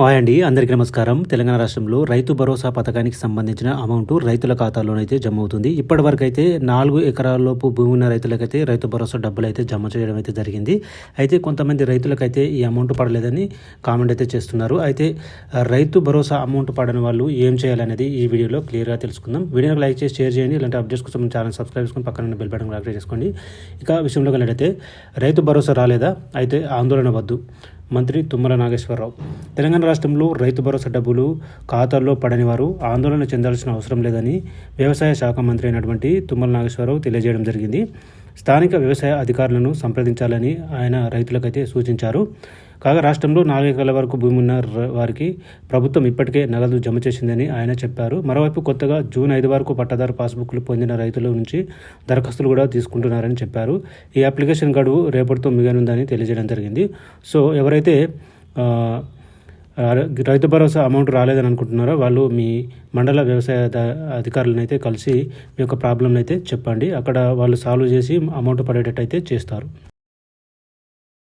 Hi అండి అందరికీ నమస్కారం. తెలంగాణ రాష్ట్రంలో రైతు భరోసా పథకానికి సంబంధించిన అమౌంట్ రైతుల ఖాతాలోనైతే జమ అవుతుంది ఇప్పటి వరకు అయితే నాలుగు ఎకరాలలోపు భూమి ఉన్న రైతులకైతే రైతు భరోసా డబ్బులు అయితే జమ చేయడం అయితే జరిగింది. అయితే కొంతమంది రైతులకైతే ఈ అమౌంట్ పడలేదని కామెంట్ అయితే చేస్తున్నారు. అయితే రైతు భరోసా అమౌంట్ పడని వాళ్ళు ఏం చేయాలనేది ఈ వీడియోలో క్లియర్గా తెలుసుకుందాం. వీడియోని లైక్ చేసి షేర్ చేయండి. ఇలాంటి అప్డేట్స్ కోసం ఛానల్ సబ్స్క్రైబ్ చేసుకుని పక్కన బెల్ బటన్ కూడా యాక్టివేట్ చేసుకోండి. ఇక విషయంలో కలిగితే రైతు భరోసా రాలేదా? అయితే ఆందోళన వద్దు. మంత్రి తుమ్మల నాగేశ్వరరావు. తెలంగాణ రాష్ట్రంలో రైతు భరోసా డబ్బులు ఖాతాల్లో పడని వారు ఆందోళన చెందాల్సిన అవసరం లేదని వ్యవసాయ శాఖ మంత్రి అయినటువంటి తుమ్మల నాగేశ్వరరావు తెలియజేయడం జరిగింది. స్థానిక వ్యవసాయ అధికారులను సంప్రదించాలని ఆయన రైతులకైతే సూచించారు. కాగా రాష్ట్రంలో నాలుగు ఎకరాల వరకు భూమి ఉన్న వారికి ప్రభుత్వం ఇప్పటికే నగదు జమ చేసిందని ఆయన చెప్పారు. మరోవైపు కొత్తగా జూన్ ఐదు వరకు పట్టాదారు పాస్బుక్లు పొందిన రైతుల నుంచి దరఖాస్తులు కూడా తీసుకుంటున్నారని చెప్పారు. ఈ అప్లికేషన్ గడువు రేపటితో మిగనుందని తెలియజేయడం జరిగింది. సో ఎవరైతే రైతు భరోసా అమౌంట్ రాలేదని అనుకుంటున్నారో? వాళ్ళు మీ మండల వ్యవసాయ అధికారులను అయితే కలిసి మీ యొక్క ప్రాబ్లంనైతే అయితే చెప్పండి. అక్కడ వాళ్ళు సాల్వ్ చేసి అమౌంట్ పడేటట్టు అయితే చేస్తారు.